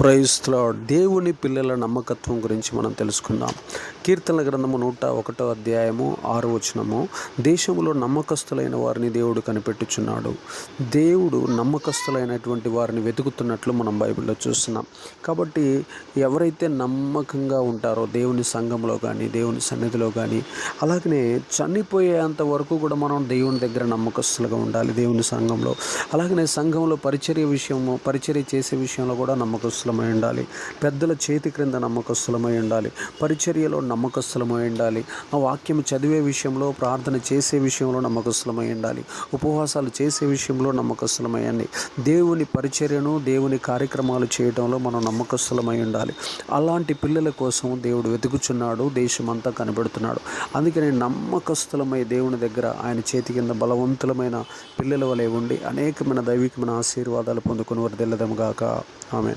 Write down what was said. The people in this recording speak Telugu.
ప్రైస్లో దేవుని పిల్లల నమ్మకత్వం గురించి మనం తెలుసుకుందాం. కీర్తనల గ్రంథము నూట ఒకటో అధ్యాయము ఆరు వచనము. దేశంలో నమ్మకస్తులైన వారిని దేవుడు కనిపెట్టుచున్నాడు. దేవుడు నమ్మకస్తులైనటువంటి వారిని వెతుకుతున్నట్లు మనం బైబిల్లో చూస్తున్నాం. కాబట్టి ఎవరైతే నమ్మకంగా ఉంటారో దేవుని సంఘంలో కానీ దేవుని సన్నిధిలో కానీ అలాగనే చనిపోయేంత వరకు కూడా మనం దేవుని దగ్గర నమ్మకస్తులుగా ఉండాలి దేవుని సంఘంలో. అలాగనే సంఘంలో పరిచర్య విషయము పరిచర్య చేసే విషయంలో కూడా నమ్మకస్థలమై ఉండాలి. పెద్దల చేతి క్రింద నమ్మకస్థలమై ఉండాలి. పరిచర్యలో నమ్మకస్థలమై ఉండాలి. ఆ వాక్యం చదివే విషయంలో ప్రార్థన చేసే విషయంలో నమ్మకస్థలమై ఉండాలి. ఉపవాసాలు చేసే విషయంలో నమ్మకస్థలమయ్యండి దేవుని పరిచర్యను దేవుని కార్యక్రమాలు చేయడంలో మనం నమ్మకస్థలమై ఉండాలి. అలాంటి పిల్లల కోసం దేవుడు వెతుకుచున్నాడు దేశమంతా కనబడుతున్నాడు. అందుకని నమ్మకస్థలమై దేవుని దగ్గర ఆయన చేతి కింద బలవంతులమైన పిల్లల వలె ఉండి అనేకమైన దైవికమైన ఆశీర్వాదాలు పొందుకుని వారు తెల్లదముగాక ఆమె